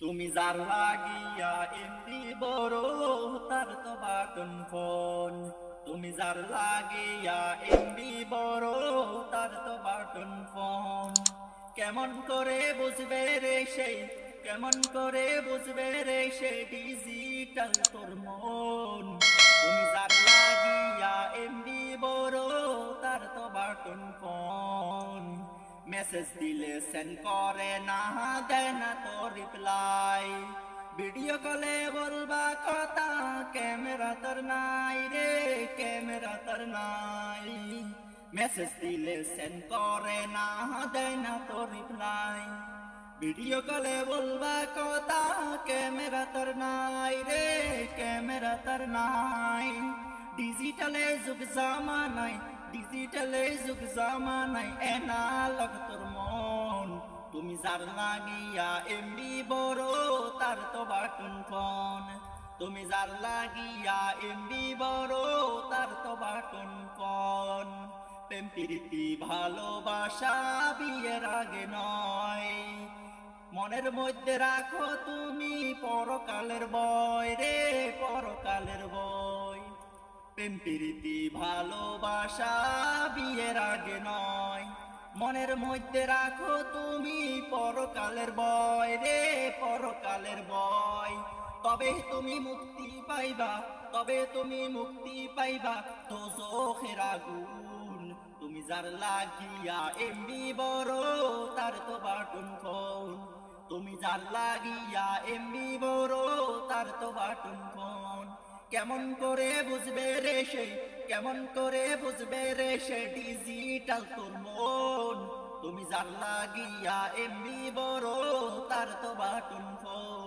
তুমি যার লাগিয়া এমনি বড়, তার তো বাটন ফোন। তুমি যার লাগিয়া এমনি বড়, তার তো বাটন ফোন। কেমন করে বুঝবে রে সেই কেমন করে বুঝবে রে সে ডিজিটাল তোর মন? মেসেজ দিলে সেন্ড করে না দেয় না তো রিপ্লাই ভিডিও কলে বলবা কথা ক্যামেরা তোর নাই রে ক্যামেরা তোর নাই মেসেজ দিলে সেন্ড করে না দেয় না তো রিপ্লাই ভিডিও কলে বলবা কথা ক্যামেরা তোর নাই রে ক্যামেরা তোর নাই ডিজিটালে যুগ জামানাই ডিজিটালে যুগ জামানাই এনালগ তোর মন। তুমি যার লাগিয়া এমবি বড়, তার তো বাটন ফোন। তুমি যার লাগিয়া এমবি বড়, তার তো বাটন ফোন। প্রেম, প্রীতি, ভালোবাসা বিয়ের আগে নয়। মনের মধ্যে রাখো তুমি পরকালের বয় রে। প্রেম প্রীতি, ভালোবাসা বিয়ের আগে নয়। মনের মধ্যে রাখো তুমি পরকালের বয় রে, পরকালের বয়। তবে তুমি মুক্তি পাইবা, তবে তুমি মুক্তি পাইবা, তো চোখের আগুন। তুমি যার লাগিয়া এমবি বড়, তার তো বাটন তুমি যার লাগিয়া এমবি বড়, তার তো বাটন কেমন করে বুঝবে রে সে, কেমন করে বুঝবে রে সে ডিজিটাল তোর মন। তুমি জানলা গিয়া এমনি বড়, তার তো বাটন ফোন।